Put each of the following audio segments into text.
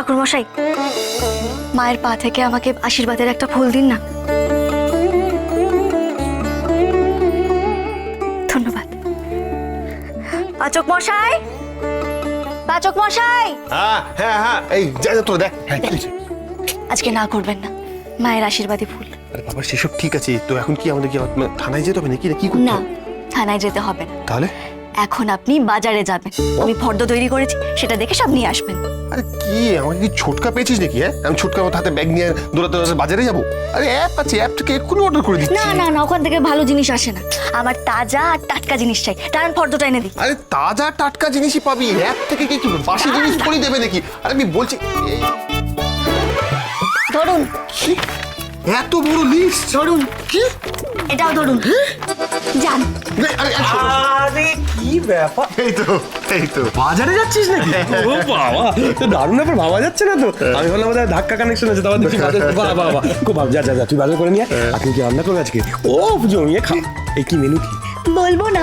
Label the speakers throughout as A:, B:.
A: ঠাকুর মশাই। মায়ের পা থেকে আমাকে আশীর্বাদের একটা ফুল দিন না। ধন্যবাদ। পাচক মশাই! পাচক মশাই!
B: হ্যাঁ হ্যাঁ হ্যাঁ এই যা যা তোর দেখ। হ্যাঁ?
A: আজকে না করবেন না। মায়ের আশীর্বাদী ফুল।
B: আরে বাবা সেসব ঠিক আছে। তো এখন কি আমাদের কি আবার, থানায় যেতে হবে নাকি? না কি করতে
A: না
B: হবে?
A: থানায় যেতে হবে না।
B: তাহলে?
A: এখন আপনি বাজারে যাবেন। আমি ফর্দ তৈরি করেছি সেটা দেখে সব নিয়ে আসবেন।
B: আরে কি? আমাকে কি ছোটকা পেয়েছিস নাকি হ্যাঁ? আমি ছোটকা মতো হাতে ব্যাগ নিয়ে দৌড়াতে দৌড়াতে বাজারে যাব? আরে অ্যাপ আছে অ্যাপটাকে এক্ষুনি অর্ডার করে দিচ্ছি।
A: না না না ওখান থেকে ভালো জিনিস আসে না। আমার তাজা আর টাটকা জিনিস চাই। টান ফর্দটা এনে দিই।
B: আরে তাজা টাটকা জিনিসই পাবি। অ্যাপ থেকে কি কি বাসি জিনিস থোড়ি দেবে নাকি? আরে আমি বলছি
A: ধরুন।
B: কি? এত বড় লিস্ট
A: ধরুন।
B: কি?
A: এটাও ধরুন। যান।
B: আরে,
C: ব্যাপার।
B: এই তো এই তো।
C: বাজারে যাচ্ছিস নাকি? ও বাবা তো দারুণ ব্যাপার ভাবা যাচ্ছে না তো। আমি ভাবলাম বোধহয় ধাক্কা কানেকশন আছে তারপর দেখি বাজার বাবা বাবা খুব ভাব যা যা যা তুই বাজার করে নিয়ে। আপনি কি রান্না করবে আজকে? ও জমিয়ে খা। এই কি মেনু কি?
A: বলব না।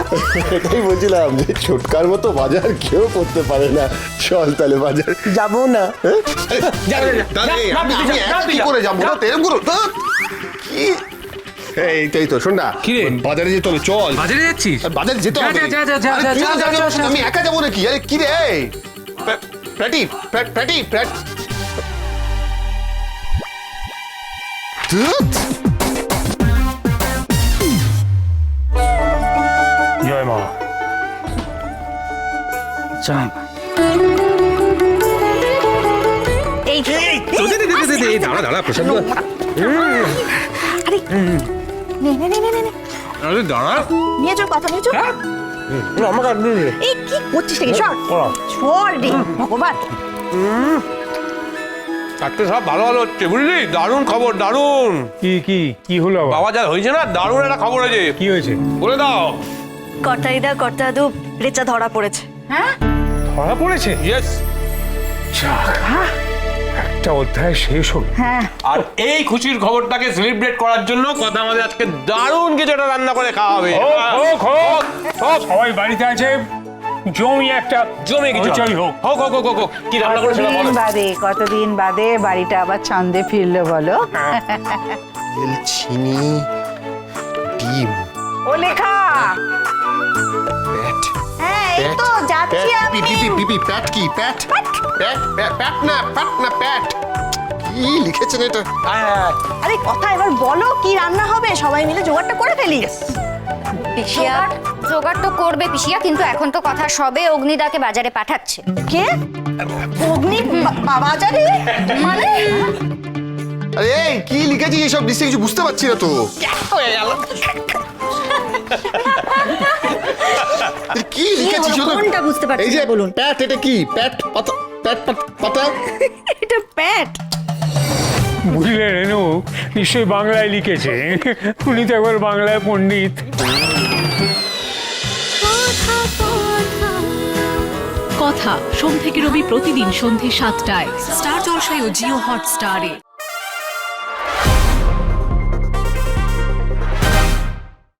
B: এটাই বলছিলাম যে ছোটকার মতো বাজার কেউ করতে পারে না। চল তাহলে বাজার।
C: যাব না।
B: করে যাব না তেরম করো কি? এই তো এই তো শোন না।
D: কি রে?
B: বাজারে যেতে হবে চল।
D: বাজারে যাচ্ছিস?
B: আর বাজারে যেতে
D: যা,
B: হবে।
D: যা, যা, যা,
B: আরে
D: যা,
B: তুই
D: যা,
B: যাবি না,
D: যা।
B: আমি একা যাব নাকি? আরে কি রে প্যা- প্যাটি প্যা- প্যাটি প্যাট।
C: জয় মা।
A: এই তো।
D: দাঁড়া দাঁড়া
A: আরে নে নে নে নে নে,
D: আরে দাঁড়া।
A: নিয়ে চল কথা নিয়ে চল
C: আমাকে আর দিন
A: এই কি করছিস নাকি? সর। সর রে ভগবান।
E: আজকে সব ভালো ভালো হচ্ছে বুঝলি? দারুণ খবর দারুণ।
F: কি কি কি হলো
E: বাবা যা হয়েছে না দারুণ একটা খবর হয়েছে
F: কি হয়েছে?
E: বলে দাও।
A: কর্তারিদা কর্তাদু রেচা ধরা পড়েছে। হ্যাঁ?
F: ধরা পড়েছে?
E: ইয়েস
F: একটা অধ্যায় শেষ হলো।
E: আর এই খুশির খবরটাকে সেলিব্রেট করার জন্য কথা আমাদের আজকে দারুণ কিছু একটা রান্না করে খাওয়া হবে
F: হোক, হোক, হোক। সবাই বাড়িতে আছে জমি একটা
E: জমে কিছু
F: হোক।
E: হোক হোক হোক হোক, হোক। কি রান্না করে সেটা বলো?
G: কতদিন বাদে কতদিন বাদে বাড়িটা আবার ছন্দে ফিরলো বলো?
B: তেল চিনি ডিম।
G: ও লেখা।
B: প্যাট।
A: হ্যাঁ এই তো যাচ্ছি
B: প্যাট।
A: আমি।
B: পি পি পি পি প্যাট কি? প্যাট? প্যাট। প্যাট প্যাট না প্যাট না প্যাট। কি লিখেছেন এটা?
A: আরে কথা এবার বলো কি রান্না হবে? সবাই মিলে জোগাড়টা করে ফেলি। পিসিয়া
H: জোগাড়? জোগাড় তো করবে পিসিয়া কিন্তু এখন তো কথা সবে অগ্নিদাকে বাজারে পাঠাচ্ছে।
A: কে? অগ্নি বাজারে? মানে?
B: আরে কি লিখেছিস এসব? নিশ্চয়ই কিছু বুঝতে পারছি না তো। আরে কি লিখেছিস?
A: কোনটা বুঝতে পারছি
B: এই যে
A: বলুন।
B: প্যাট এটা কি? প্যাট পাতা প্যাট পাতা?
A: এটা প্যাট।
F: বুঝলে রেনু নিশ্চয়ই বাংলায় লিখেছে। উনি তো একবার বাংলায় পণ্ডিত।
I: কথা, সোম থেকে রবি প্রতিদিন সন্ধে সাতটায়। স্টার জলসায় ও জিও হটস্টারে।